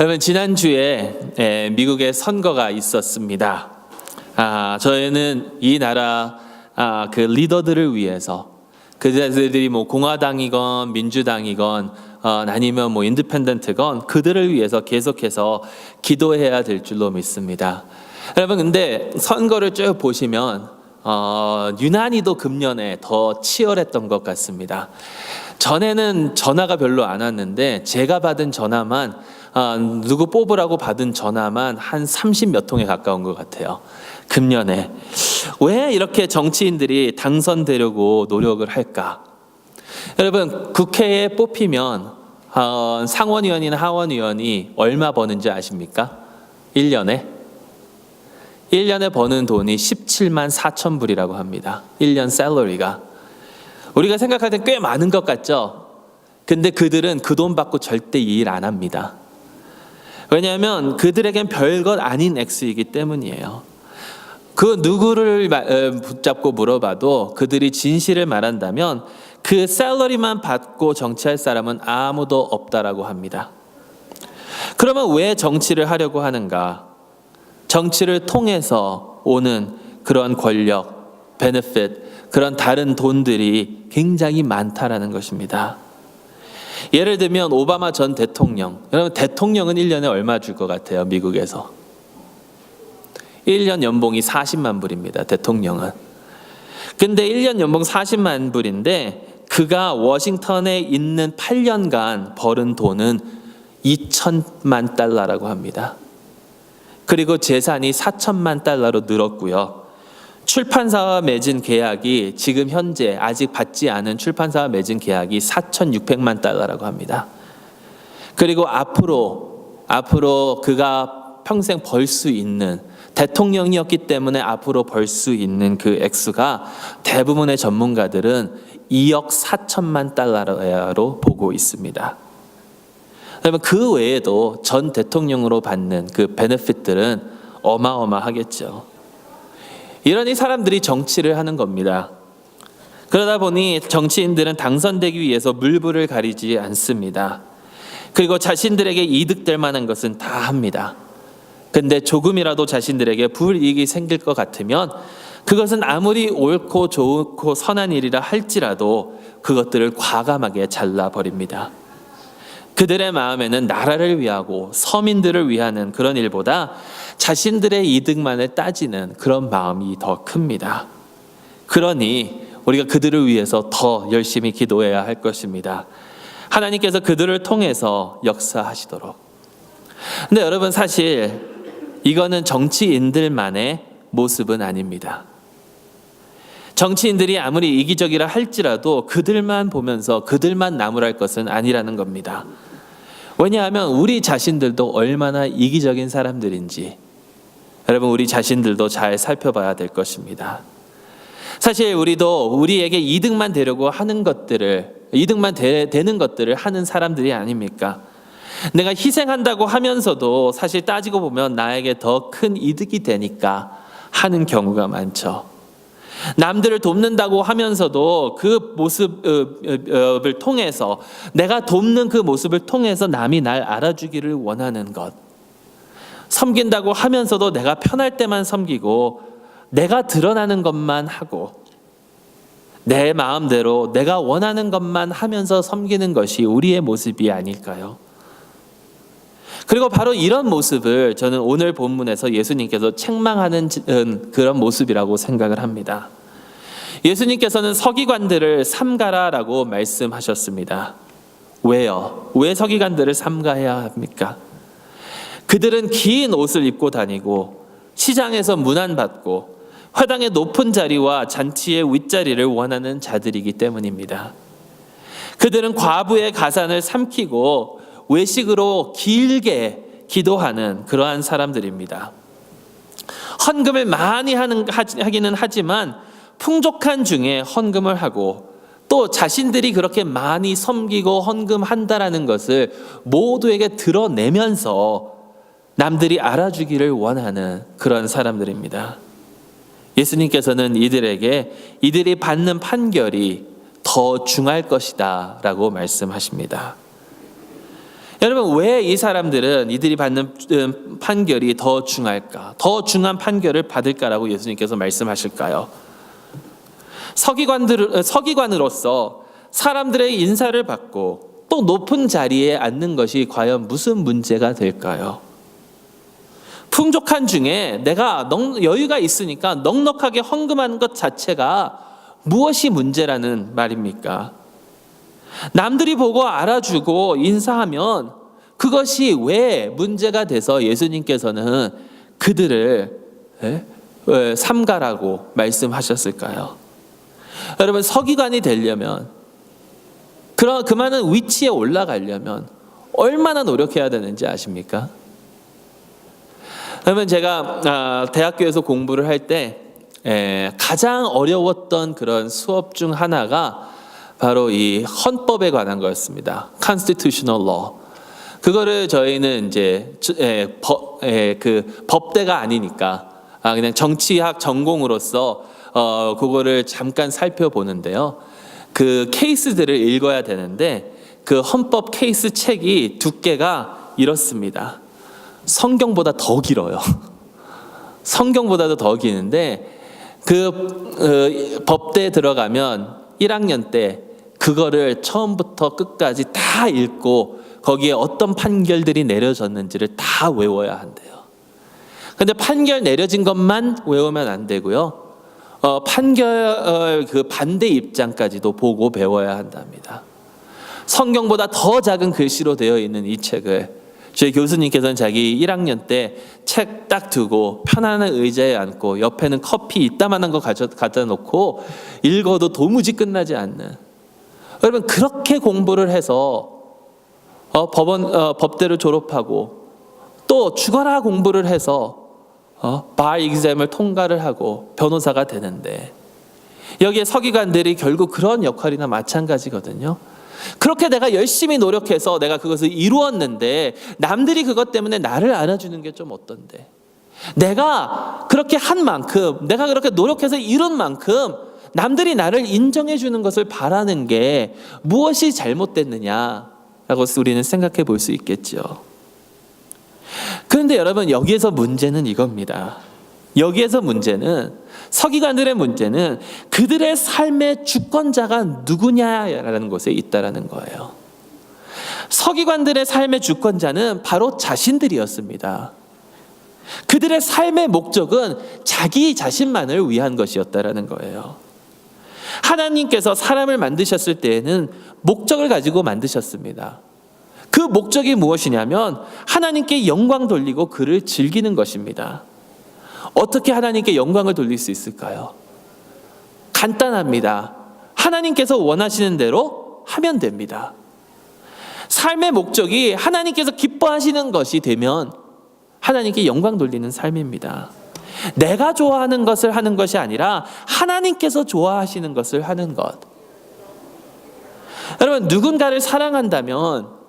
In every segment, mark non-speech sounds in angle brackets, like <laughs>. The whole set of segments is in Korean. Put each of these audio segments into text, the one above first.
여러분 지난주에 에, 미국의 선거가 있었습니다. 아, 저희는 이 나라 아, 그 리더들을 위해서 그들이 뭐 공화당이건 민주당이건 어, 아니면 뭐 인디펜던트건 그들을 위해서 계속해서 기도해야 될 줄로 믿습니다. 여러분 근데 선거를 쭉 보시면 어, 유난히도 금년에 더 치열했던 것 같습니다. 전에는 전화가 별로 안 왔는데 제가 받은 전화만 아, 누구 뽑으라고 받은 전화만 한 30 몇 통에 가까운 것 같아요. 금년에 왜 이렇게 정치인들이 당선되려고 노력을 할까? 여러분 국회에 뽑히면 어, 상원의원이나 하원의원이 얼마 버는지 아십니까? 1년에 1년에 버는 돈이 17만 4천 불이라고 합니다. 1년 셀러리가 우리가 생각할 때꽤 많은 것 같죠? 근데 그들은 그 돈 받고 절대 이일안 합니다. 왜냐하면 그들에겐 별것 아닌 액수이기 때문이에요. 그 누구를 붙잡고 물어봐도 그들이 진실을 말한다면 그 셀러리만 받고 정치할 사람은 아무도 없다라고 합니다. 그러면 왜 정치를 하려고 하는가? 정치를 통해서 오는 그런 권력, 베네핏, 그런 다른 돈들이 굉장히 많다라는 것입니다. 예를 들면 오바마 전 대통령. 여러분 대통령은 1년에 얼마 줄 것 같아요? 미국에서. 1년 연봉이 40만 불입니다. 대통령은. 근데 1년 연봉 40만 불인데 그가 워싱턴에 있는 8년간 벌은 돈은 2천만 달러라고 합니다. 그리고 재산이 4천만 달러로 늘었고요. 출판사와 맺은 계약이 지금 현재 아직 받지 않은 출판사와 맺은 계약이 4,600만 달러라고 합니다. 그리고 앞으로 앞으로 그가 평생 벌 수 있는 대통령이었기 때문에 앞으로 벌 수 있는 그 액수가 대부분의 전문가들은 2억 4천만 달러로 보고 있습니다. 그러면 그 외에도 전 대통령으로 받는 그 베네핏들은 어마어마하겠죠. 이러니 사람들이 정치를 하는 겁니다. 그러다 보니 정치인들은 당선되기 위해서 물불을 가리지 않습니다. 그리고 자신들에게 이득될 만한 것은 다 합니다. 근데 조금이라도 자신들에게 불이익이 생길 것 같으면 그것은 아무리 옳고 좋고 선한 일이라 할지라도 그것들을 과감하게 잘라버립니다. 그들의 마음에는 나라를 위하고 서민들을 위하는 그런 일보다 자신들의 이득만을 따지는 그런 마음이 더 큽니다. 그러니 우리가 그들을 위해서 더 열심히 기도해야 할 것입니다. 하나님께서 그들을 통해서 역사하시도록. 근데 여러분 사실 이거는 정치인들만의 모습은 아닙니다. 정치인들이 아무리 이기적이라 할지라도 그들만 보면서 그들만 나무랄 것은 아니라는 겁니다. 왜냐하면 우리 자신들도 얼마나 이기적인 사람들인지 여러분 우리 자신들도 잘 살펴봐야 될 것입니다. 사실 우리도 우리에게 이득만 되려고 하는 것들을 이득만 되, 되는 것들을 하는 사람들이 아닙니까? 내가 희생한다고 하면서도 사실 따지고 보면 나에게 더 큰 이득이 되니까 하는 경우가 많죠. 남들을 돕는다고 하면서도 그 모습을 통해서 내가 돕는 그 모습을 통해서 남이 날 알아주기를 원하는 것. 섬긴다고 하면서도 내가 편할 때만 섬기고 내가 드러나는 것만 하고 내 마음대로 내가 원하는 것만 하면서 섬기는 것이 우리의 모습이 아닐까요? 그리고 바로 이런 모습을 저는 오늘 본문에서 예수님께서 책망하는 그런 모습이라고 생각을 합니다. 예수님께서는 서기관들을 삼가라라고 말씀하셨습니다. 왜요? 왜 서기관들을 삼가해야 합니까? 그들은 긴 옷을 입고 다니고 시장에서 문안받고 회당의 높은 자리와 잔치의 윗자리를 원하는 자들이기 때문입니다. 그들은 과부의 가산을 삼키고 외식으로 길게 기도하는 그러한 사람들입니다. 헌금을 많이 하는, 하기는 하지만 풍족한 중에 헌금을 하고 또 자신들이 그렇게 많이 섬기고 헌금한다라는 것을 모두에게 드러내면서 남들이 알아주기를 원하는 그런 사람들입니다. 예수님께서는 이들에게 이들이 받는 판결이 더 중할 것이다 라고 말씀하십니다. 여러분 왜 이 사람들은 이들이 받는 음, 판결이 더 중할까? 더 중한 판결을 받을까라고 예수님께서 말씀하실까요? 서기관들 어, 서기관으로서 사람들의 인사를 받고 또 높은 자리에 앉는 것이 과연 무슨 문제가 될까요? 풍족한 중에 내가 넉, 여유가 있으니까 넉넉하게 헌금하는 것 자체가 무엇이 문제라는 말입니까? 남들이 보고 알아주고 인사하면 그것이 왜 문제가 돼서 예수님께서는 그들을 삼가라고 말씀하셨을까요? 여러분 서기관이 되려면 그런 그만한 위치에 올라가려면 얼마나 노력해야 되는지 아십니까? 그러면 제가 아, 대학교에서 공부를 할 때 가장 어려웠던 그런 수업 중 하나가 바로 이 헌법에 관한 거였습니다. Constitutional Law. 그거를 저희는 이제 주- 에, 법, 에, 그 법대가 아니니까 아, 그냥 정치학 전공으로서 어, 그거를 잠깐 살펴보는데요. 그 케이스들을 읽어야 되는데 그 헌법 케이스 책이 두께가 이렇습니다. 성경보다 더 길어요. <laughs> 성경보다도 더 기는데 그 어, 법대에 들어가면 1학년 때 그거를 처음부터 끝까지 다 읽고 거기에 어떤 판결들이 내려졌는지를 다 외워야 한대요. 근데 판결 내려진 것만 외우면 안 되고요. 어, 판결 어, 그 반대 입장까지도 보고 배워야 한답니다. 성경보다 더 작은 글씨로 되어 있는 이 책을 저희 교수님께서는 자기 1학년 때 책 딱 두고 편안한 의자에 앉고 옆에는 커피 이따만한 거 가져, 갖다 놓고 읽어도 도무지 끝나지 않는 여러분 그렇게 공부를 해서 어, 법원 어, 법대를 졸업하고 또 죽어라 공부를 해서 어, 바 익셈을 통과를 하고 변호사가 되는데 여기에 서기관들이 결국 그런 역할이나 마찬가지거든요. 그렇게 내가 열심히 노력해서 내가 그것을 이루었는데 남들이 그것 때문에 나를 안아주는 게 좀 어떤데? 내가 그렇게 한 만큼, 내가 그렇게 노력해서 이룬 만큼 남들이 나를 인정해 주는 것을 바라는 게 무엇이 잘못됐느냐라고 우리는 생각해 볼 수 있겠죠. 그런데 여러분 여기에서 문제는 이겁니다. 여기에서 문제는 서기관들의 문제는 그들의 삶의 주권자가 누구냐라는 것에 있다라는 거예요. 서기관들의 삶의 주권자는 바로 자신들이었습니다. 그들의 삶의 목적은 자기 자신만을 위한 것이었다라는 거예요. 하나님께서 사람을 만드셨을 때에는 목적을 가지고 만드셨습니다. 그 목적이 무엇이냐면 하나님께 영광 돌리고 그를 즐기는 것입니다. 어떻게 하나님께 영광을 돌릴 수 있을까요? 간단합니다. 하나님께서 원하시는 대로 하면 됩니다. 삶의 목적이 하나님께서 기뻐하시는 것이 되면 하나님께 영광 돌리는 삶입니다. 내가 좋아하는 것을 하는 것이 아니라 하나님께서 좋아하시는 것을 하는 것. 여러분, 누군가를 사랑한다면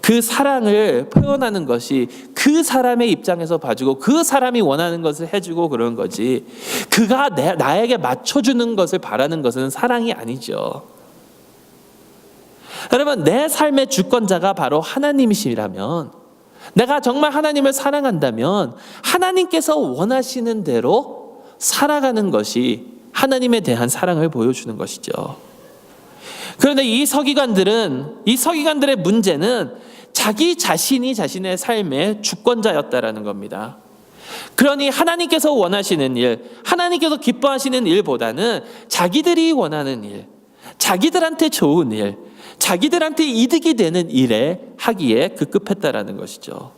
그 사랑을 표현하는 것이 그 사람의 입장에서 봐주고 그 사람이 원하는 것을 해주고 그런 거지. 그가 내, 나에게 맞춰주는 것을 바라는 것은 사랑이 아니죠. 여러분, 내 삶의 주권자가 바로 하나님이시라면 내가 정말 하나님을 사랑한다면 하나님께서 원하시는 대로 살아가는 것이 하나님에 대한 사랑을 보여주는 것이죠. 그런데 이 서기관들은 이 서기관들의 문제는 자기 자신이 자신의 삶의 주권자였다라는 겁니다. 그러니 하나님께서 원하시는 일, 하나님께서 기뻐하시는 일보다는 자기들이 원하는 일, 자기들한테 좋은 일, 자기들한테 이득이 되는 일에 하기에 급급했다라는 것이죠.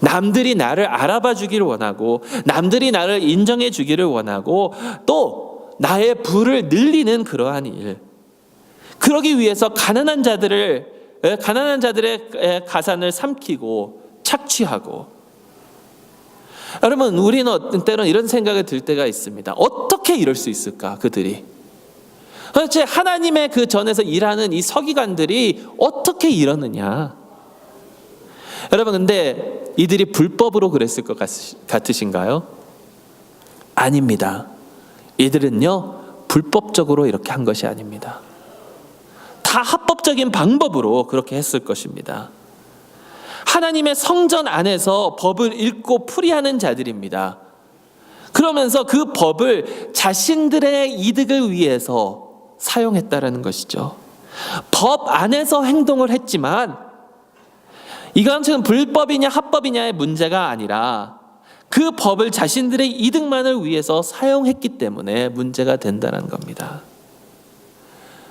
남들이 나를 알아봐 주기를 원하고 남들이 나를 인정해 주기를 원하고 또 나의 부를 늘리는 그러한 일. 그러기 위해서 가난한 자들을 에, 가난한 자들의 에, 가산을 삼키고 착취하고 여러분 우리는 때는 이런 생각이 들 때가 있습니다. 어떻게 이럴 수 있을까 그들이 도대체 하나님의 그 전에서 일하는 이 서기관들이 어떻게 이러느냐 여러분 근데 이들이 불법으로 그랬을 것 같으신가요? 아닙니다. 이들은요 불법적으로 이렇게 한 것이 아닙니다. 다 합법적인 방법으로 그렇게 했을 것입니다. 하나님의 성전 안에서 법을 읽고 풀이하는 자들입니다. 그러면서 그 법을 자신들의 이득을 위해서 사용했다라는 것이죠. 법 안에서 행동을 했지만 이건 불법이냐 합법이냐의 문제가 아니라 그 법을 자신들의 이득만을 위해서 사용했기 때문에 문제가 된다는 겁니다.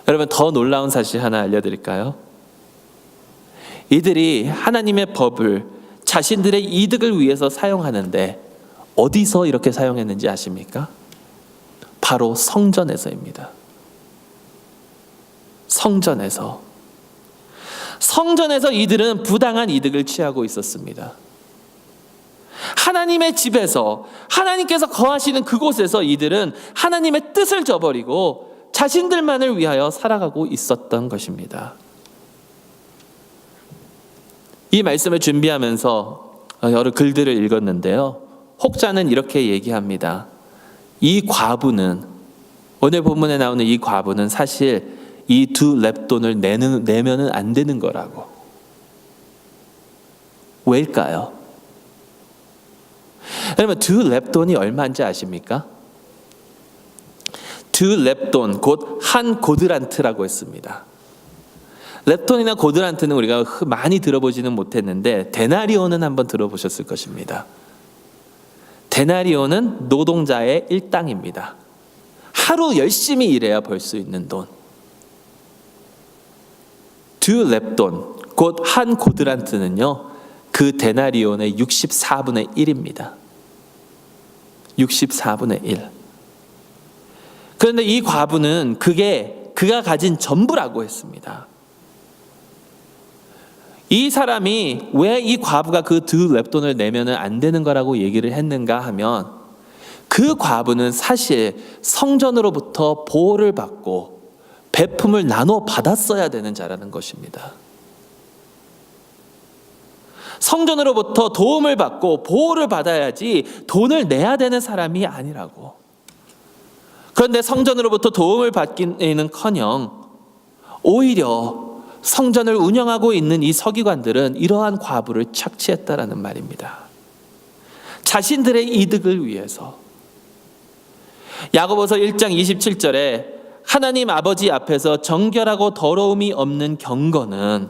여러분 더 놀라운 사실 하나 알려드릴까요? 이들이 하나님의 법을 자신들의 이득을 위해서 사용하는데 어디서 이렇게 사용했는지 아십니까? 바로 성전에서입니다. 성전에서. 성전에서 이들은 부당한 이득을 취하고 있었습니다. 하나님의 집에서 하나님께서 거하시는 그곳에서 이들은 하나님의 뜻을 저버리고 자신들만을 위하여 살아가고 있었던 것입니다. 이 말씀을 준비하면서 여러 글들을 읽었는데요. 혹자는 이렇게 얘기합니다. 이 과부는 오늘 본문에 나오는 이 과부는 사실 이 두 랩돈을 내는 내면은 안 되는 거라고. 왜일까요? 여러분 두 랩돈이 얼마인지 아십니까? 두 랩돈 곧 한 고드란트라고 했습니다. 랩돈이나 고드란트는 우리가 많이 들어보지는 못했는데 데나리온은 한번 들어보셨을 것입니다. 데나리온은 노동자의 일당입니다. 하루 열심히 일해야 벌 수 있는 돈. 두 랩돈 곧 한 고드란트는요. 그 데나리온의 64분의 1입니다. 64분의 1. 그런데 이 과부는 그게 그가 가진 전부라고 했습니다. 이 사람이 왜 이 과부가 그 두 랩돈을 내면은 안 되는 거라고 얘기를 했는가 하면 그 과부는 사실 성전으로부터 보호를 받고 배품을 나눠 받았어야 되는 자라는 것입니다. 성전으로부터 도움을 받고 보호를 받아야지 돈을 내야 되는 사람이 아니라고. 그런데 성전으로부터 도움을 받기는 커녕 오히려 성전을 운영하고 있는 이 서기관들은 이러한 과부를 착취했다라는 말입니다. 자신들의 이득을 위해서. 야고보서 1장 27절에 하나님 아버지 앞에서 정결하고 더러움이 없는 경건은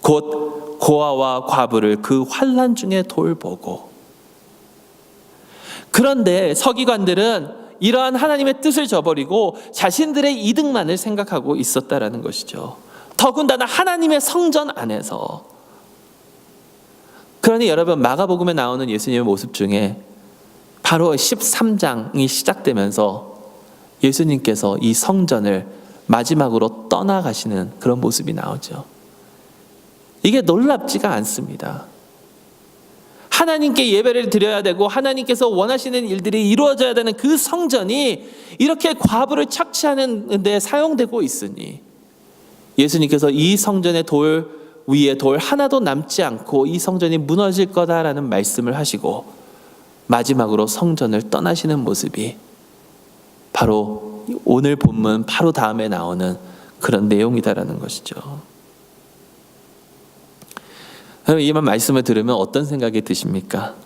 곧 고아와 과부를 그 환란 중에 돌보고 그런데 서기관들은 이러한 하나님의 뜻을 저버리고 자신들의 이득만을 생각하고 있었다라는 것이죠. 더군다나 하나님의 성전 안에서 그러니 여러분 마가복음에 나오는 예수님의 모습 중에 바로 13장이 시작되면서 예수님께서 이 성전을 마지막으로 떠나가시는 그런 모습이 나오죠. 이게 놀랍지가 않습니다. 하나님께 예배를 드려야 되고 하나님께서 원하시는 일들이 이루어져야 되는 그 성전이 이렇게 과부를 착취하는 데 사용되고 있으니 예수님께서 이 성전의 돌 위에 돌 하나도 남지 않고 이 성전이 무너질 거다라는 말씀을 하시고 마지막으로 성전을 떠나시는 모습이 바로 오늘 본문 바로 다음에 나오는 그런 내용이다라는 것이죠. 이만 말씀을 들으면 어떤 생각이 드십니까?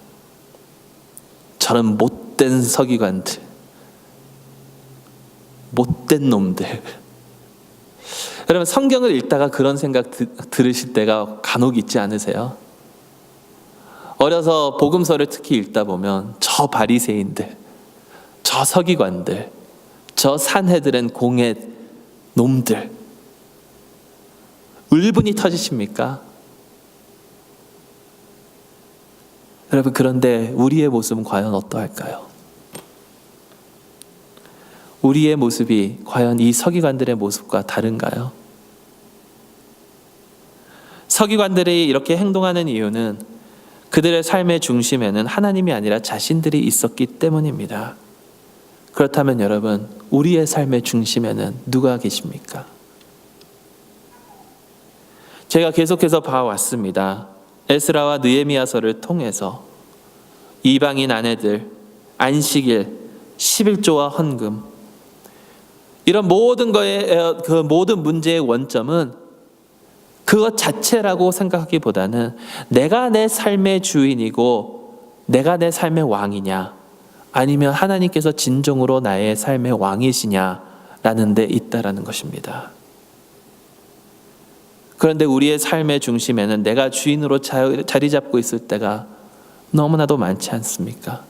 저런 못된 서기관들, 못된 놈들. 여러분 성경을 읽다가 그런 생각 드, 들으실 때가 간혹 있지 않으세요? 어려서 복음서를 특히 읽다 보면 저 바리새인들, 저 서기관들, 저 산해들은 공의 놈들 울분이 터지십니까? 여러분 그런데 우리의 모습은 과연 어떠할까요? 우리의 모습이 과연 이 서기관들의 모습과 다른가요? 서기관들이 이렇게 행동하는 이유는 그들의 삶의 중심에는 하나님이 아니라 자신들이 있었기 때문입니다. 그렇다면 여러분, 우리의 삶의 중심에는 누가 계십니까? 제가 계속해서 봐왔습니다. 에스라와 느에미아서를 통해서 이방인 아내들, 안식일, 11조와 헌금, 이런 모든 거의 그 모든 문제의 원점은 그것 자체라고 생각하기보다는 내가 내 삶의 주인이고 내가 내 삶의 왕이냐 아니면 하나님께서 진정으로 나의 삶의 왕이시냐라는 데 있다라는 것입니다. 그런데 우리의 삶의 중심에는 내가 주인으로 자- 자리 잡고 있을 때가 너무나도 많지 않습니까?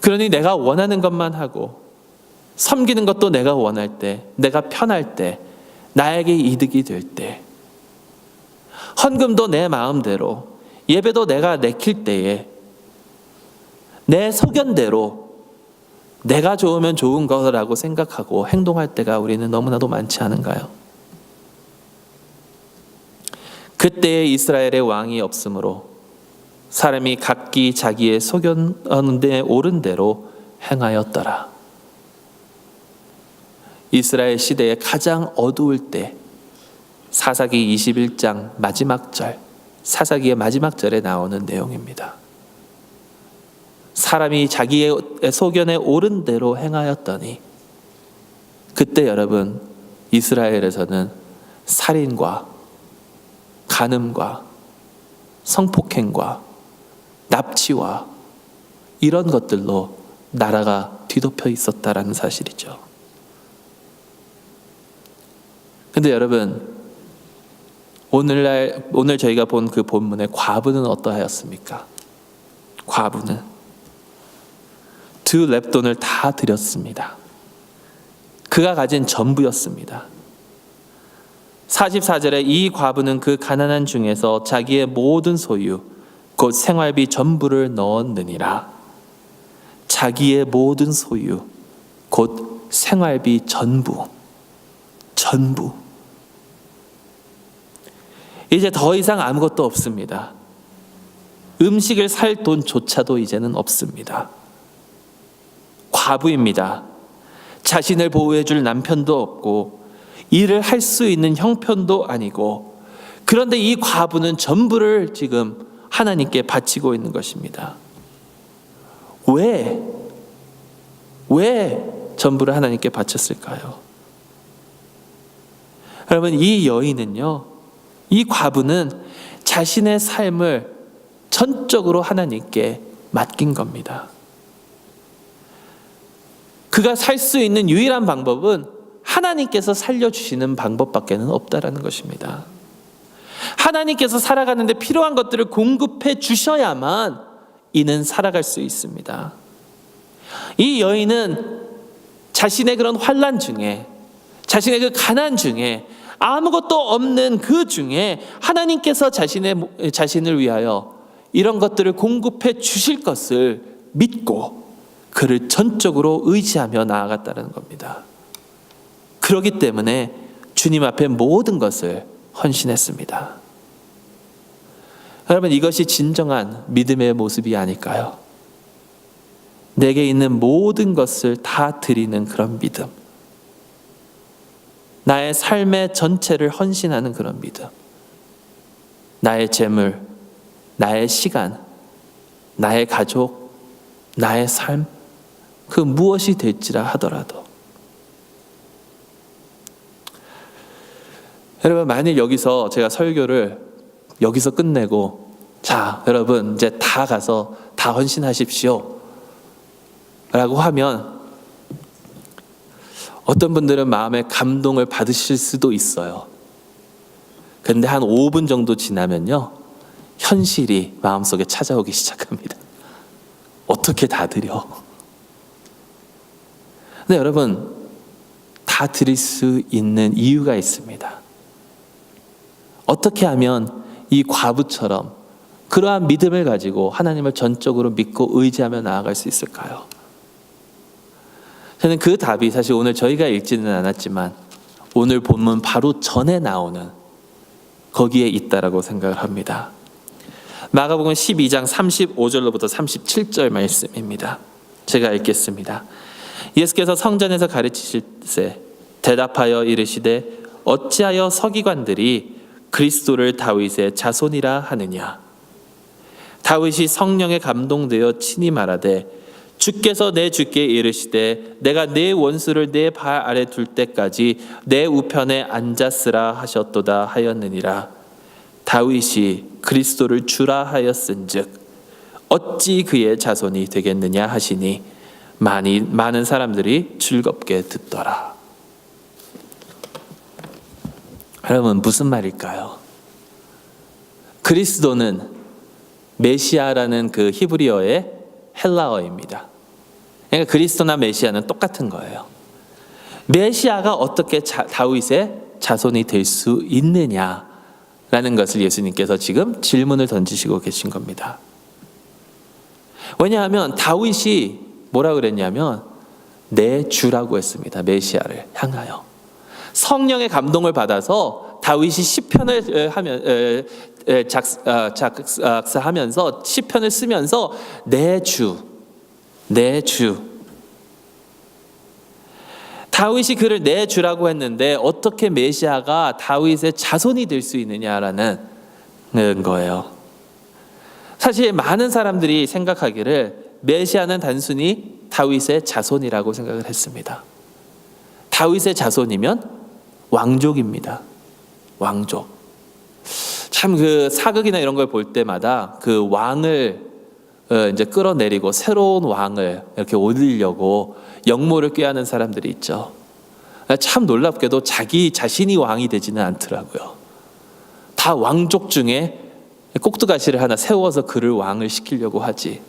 그러니 내가 원하는 것만 하고 섬기는 것도 내가 원할 때, 내가 편할 때, 나에게 이득이 될 때, 헌금도 내 마음대로, 예배도 내가 내킬 때에, 내 소견대로 내가 좋으면 좋은 거라고 생각하고 행동할 때가 우리는 너무나도 많지 않은가요? 그때에 이스라엘의 왕이 없으므로 사람이 각기 자기의 소견에 옳은 대로 행하였더라. 이스라엘 시대의 가장 어두울 때 사사기 21장 마지막 절 사사기의 마지막 절에 나오는 내용입니다. 사람이 자기의 소견에 옳은 대로 행하였더니 그때 여러분 이스라엘에서는 살인과 간음과 성폭행과 납치와 이런 것들로 나라가 뒤덮여 있었다라는 사실이죠. 근데 여러분 오늘날 오늘 저희가 본 그 본문의 과부는 어떠하였습니까? 과부는 두 랩돈을 다 드렸습니다. 그가 가진 전부였습니다. 44절에 이 과부는 그 가난한 중에서 자기의 모든 소유 곧 생활비 전부를 넣었느니라. 자기의 모든 소유 곧 생활비 전부 전부 이제 더 이상 아무것도 없습니다. 음식을 살 돈조차도 이제는 없습니다. 과부입니다. 자신을 보호해 줄 남편도 없고 일을 할 수 있는 형편도 아니고 그런데 이 과부는 전부를 지금 하나님께 바치고 있는 것입니다. 왜? 왜 전부를 하나님께 바쳤을까요? 여러분, 이 여인은요, 이 과부는 자신의 삶을 전적으로 하나님께 맡긴 겁니다. 그가 살 수 있는 유일한 방법은 하나님께서 살려주시는 방법밖에는 없다라는 것입니다. 하나님께서 살아가는데 필요한 것들을 공급해 주셔야만 이는 살아갈 수 있습니다. 이 여인은 자신의 그런 환란 중에 자신의 그 가난 중에 아무것도 없는 그 중에 하나님께서 자신의 모- 자신을 위하여 이런 것들을 공급해 주실 것을 믿고 그를 전적으로 의지하며 나아갔다는 겁니다. 그렇기 때문에 주님 앞에 모든 것을 헌신했습니다. 여러분 이것이 진정한 믿음의 모습이 아닐까요? 내게 있는 모든 것을 다 드리는 그런 믿음. 나의 삶의 전체를 헌신하는 그런 믿음. 나의 재물, 나의 시간, 나의 가족, 나의 삶, 그 무엇이 될지라 하더라도. 여러분, 만일 여기서 제가 설교를 여기서 끝내고, 자, 여러분, 이제 다 가서 다 헌신하십시오. 라고 하면, 어떤 분들은 마음에 감동을 받으실 수도 있어요. 근데 한 5분 정도 지나면요, 현실이 마음속에 찾아오기 시작합니다. 어떻게 다 드려? 근데 여러분, 다 드릴 수 있는 이유가 있습니다. 어떻게 하면 이 과부처럼 그러한 믿음을 가지고 하나님을 전적으로 믿고 의지하며 나아갈 수 있을까요? 저는 그 답이 사실 오늘 저희가 읽지는 않았지만 오늘 본문 바로 전에 나오는 거기에 있다라고 생각을 합니다. 마가복음 12장 35절로부터 37절 말씀입니다. 제가 읽겠습니다. 예수께서 성전에서 가르치실 때 대답하여 이르시되 어찌하여 서기관들이 그리스도를 다윗의 자손이라 하느냐? 다윗이 성령에 감동되어 친히 말하되 주께서 내 주께 이르시되 내가 내 원수를 내 발 아래 둘 때까지 내 우편에 앉았으라 하셨도다 하였느니라. 다윗이 그리스도를 주라 하였은즉 어찌 그의 자손이 되겠느냐 하시니 많이 많은 사람들이 즐겁게 듣더라. 여러분 무슨 말일까요? 그리스도는 메시아라는 그 히브리어의 헬라어입니다. 그러니까 그리스도나 메시아는 똑같은 거예요. 메시아가 어떻게 자, 다윗의 자손이 될 수 있느냐라는 것을 예수님께서 지금 질문을 던지시고 계신 겁니다. 왜냐하면 다윗이 뭐라 그랬냐면 내 주라고 했습니다. 메시아를 향하여 성령의 감동을 받아서 다윗이 시편을 하면 작사하면서 시편을 쓰면서 내 주, 내 주. 다윗이 그를 내 주라고 했는데 어떻게 메시아가 다윗의 자손이 될 수 있느냐라는 거예요. 사실 많은 사람들이 생각하기를 메시아는 단순히 다윗의 자손이라고 생각을 했습니다. 다윗의 자손이면 왕족입니다. 왕족. 참 그 사극이나 이런 걸 볼 때마다 그 왕을 어, 이제 끌어내리고 새로운 왕을 이렇게 올리려고 역모를 꾀하는 사람들이 있죠. 참 놀랍게도 자기 자신이 왕이 되지는 않더라고요. 다 왕족 중에 꼭두가시를 하나 세워서 그를 왕을 시키려고 하지.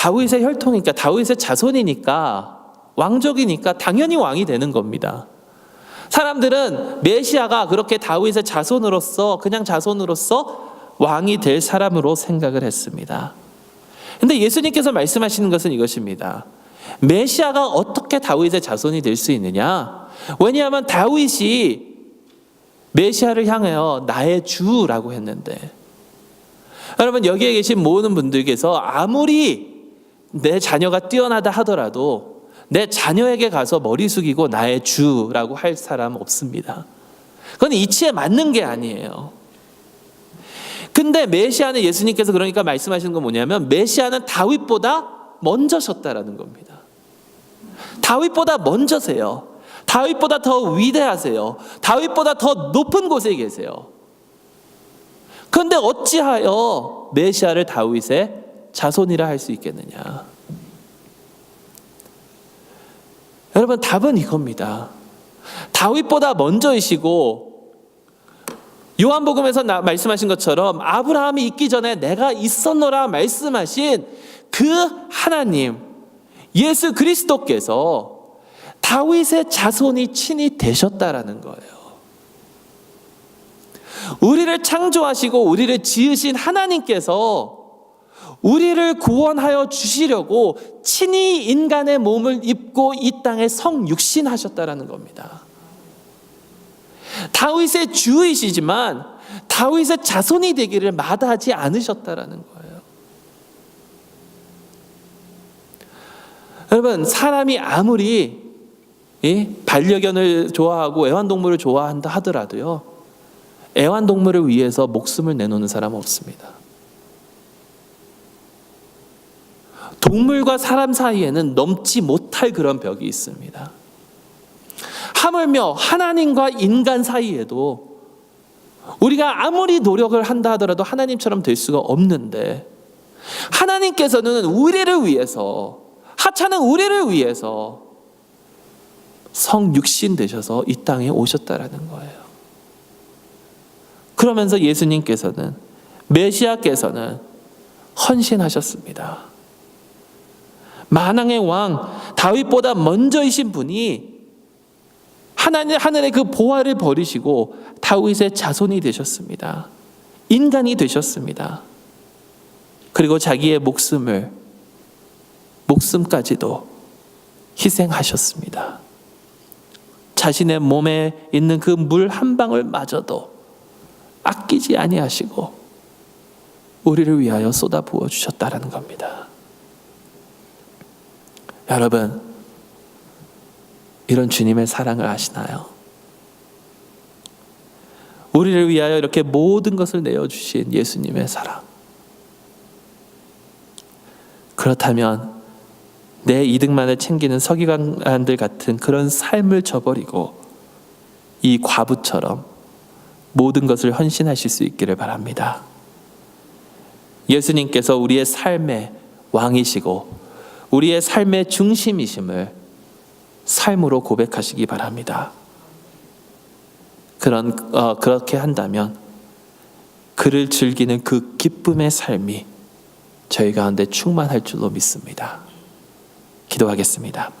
다윗의 혈통이니까 다윗의 자손이니까 왕족이니까 당연히 왕이 되는 겁니다. 사람들은 메시아가 그렇게 다윗의 자손으로서 그냥 자손으로서 왕이 될 사람으로 생각을 했습니다. 근데 예수님께서 말씀하시는 것은 이것입니다. 메시아가 어떻게 다윗의 자손이 될 수 있느냐? 왜냐하면 다윗이 메시아를 향하여 나의 주라고 했는데 여러분 여기에 계신 모든 분들께서 아무리 내 자녀가 뛰어나다 하더라도 내 자녀에게 가서 머리 숙이고 나의 주라고 할 사람 없습니다. 그건 이치에 맞는 게 아니에요. 근데 메시아는 예수님께서 그러니까 말씀하시는 건 뭐냐면 메시아는 다윗보다 먼저셨다라는 겁니다. 다윗보다 먼저세요. 다윗보다 더 위대하세요. 다윗보다 더 높은 곳에 계세요. 그런데 어찌하여 메시아를 다윗의 자손이라 할 수 있겠느냐? 여러분 답은 이겁니다. 다윗보다 먼저이시고 요한복음에서 나, 말씀하신 것처럼 아브라함이 있기 전에 내가 있었노라 말씀하신 그 하나님 예수 그리스도께서 다윗의 자손이 친히 되셨다라는 거예요. 우리를 창조하시고 우리를 지으신 하나님께서 우리를 구원하여 주시려고 친히 인간의 몸을 입고 이 땅에 성육신하셨다라는 겁니다. 다윗의 주이시지만 다윗의 자손이 되기를 마다하지 않으셨다라는 거예요. 여러분 사람이 아무리 반려견을 좋아하고 애완동물을 좋아한다 하더라도요 애완동물을 위해서 목숨을 내놓는 사람은 없습니다. 동물과 사람 사이에는 넘지 못할 그런 벽이 있습니다. 하물며 하나님과 인간 사이에도 우리가 아무리 노력을 한다 하더라도 하나님처럼 될 수가 없는데 하나님께서는 우리를 위해서 하찮은 우리를 위해서 성육신 되셔서 이 땅에 오셨다라는 거예요. 그러면서 예수님께서는 메시아께서는 헌신하셨습니다. 만왕의 왕 다윗보다 먼저이신 분이 하나님 하늘의 그 보화를 버리시고 다윗의 자손이 되셨습니다. 인간이 되셨습니다. 그리고 자기의 목숨을 목숨까지도 희생하셨습니다. 자신의 몸에 있는 그 물 한 방울 마저도 아끼지 아니하시고 우리를 위하여 쏟아 부어 주셨다라는 겁니다. 여러분 이런 주님의 사랑을 아시나요? 우리를 위하여 이렇게 모든 것을 내어 주신 예수님의 사랑. 그렇다면 내 이득만을 챙기는 서기관들 같은 그런 삶을 저버리고 이 과부처럼 모든 것을 헌신하실 수 있기를 바랍니다. 예수님께서 우리의 삶의 왕이시고 우리의 삶의 중심이심을 삶으로 고백하시기 바랍니다. 그런 어, 그렇게 한다면 그를 즐기는 그 기쁨의 삶이 저희 가운데 충만할 줄로 믿습니다. 기도하겠습니다.